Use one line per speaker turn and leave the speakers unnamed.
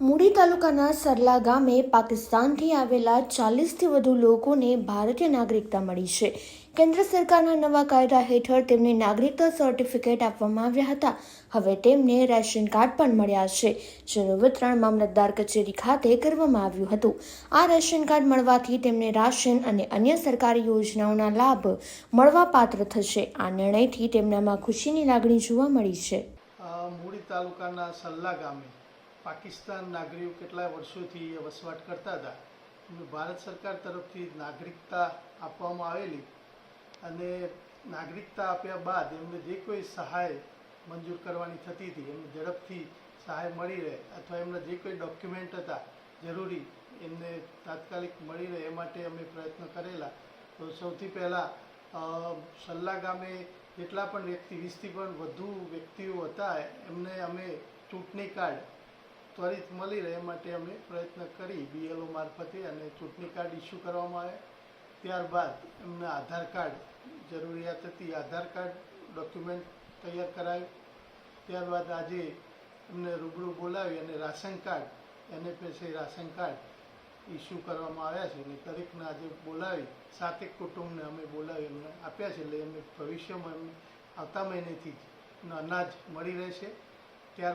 મૂડી તાલુકાના સરલા ગામે પાકિસ્તાનથી આવેલા ચાલીસથી વધુ લોકોને ભારતીય નાગરિકતા મળી છે. કેન્દ્ર સરકારના નવા કાયદા હેઠળ તેમને નાગરિકતા સર્ટિફિકેટ આપવામાં આવ્યા હતા. હવે તેમને રેશન કાર્ડ પણ મળ્યા છે, જેનું વિતરણ મામલતદાર કચેરી ખાતે કરવામાં આવ્યું હતું. આ રેશન કાર્ડ મળવાથી તેમને રાશન અને અન્ય સરકારી યોજનાઓના લાભ મળવા પાત્ર થશે. આ નિર્ણયથી તેમનામાં ખુશીની લાગણી જોવા મળી છે.
મૂડી તાલુકાના સલ્લા ગામે પાકિસ્તાન નાગરિકો કેટલાય વર્ષોથી વસવાટ કરતા હતા. એમને ભારત સરકાર તરફથી નાગરિકતા આપવામાં આવેલી અને નાગરિકતા આપ્યા બાદ એમને જે કોઈ સહાય મંજૂર કરવાની થતી હતી, એમને ઝડપથી સહાય મળી રહે અથવા એમના જે કોઈ ડોક્યુમેન્ટ હતા જરૂરી, એમને તાત્કાલિક મળી રહે એ માટે અમે પ્રયત્ન કરેલા. તો સૌથી પહેલાં સલ્લા ગામે જેટલા પણ વ્યક્તિ, વીસથી પણ વધુ વ્યક્તિઓ હતા, એમને અમે ચૂંટણી કાર્ડ ત્વરિત મળી રહે માટે અમે પ્રયત્ન કરી બીએલઓ મારફતે અને ચૂંટણી કાર્ડ ઇસ્યુ કરવામાં આવ્યા ત્યારબાદ એમને આધાર કાર્ડ જરૂરિયાત હતી આધાર કાર્ડ ડોક્યુમેન્ટ તૈયાર કરાયું. ત્યારબાદ આજે એમને રૂબરૂ બોલાવી અને રાશન કાર્ડ એને પછી રાશન કાર્ડ ઇસ્યુ કરવામાં આવ્યા છે. અને દરેકને આજે બોલાવી, સાતેક કુટુંબને અમે બોલાવી એમને આપ્યા છે. એટલે એમને ભવિષ્યમાં એમને આવતા મહિનેથી જ અનાજ મળી રહેશે.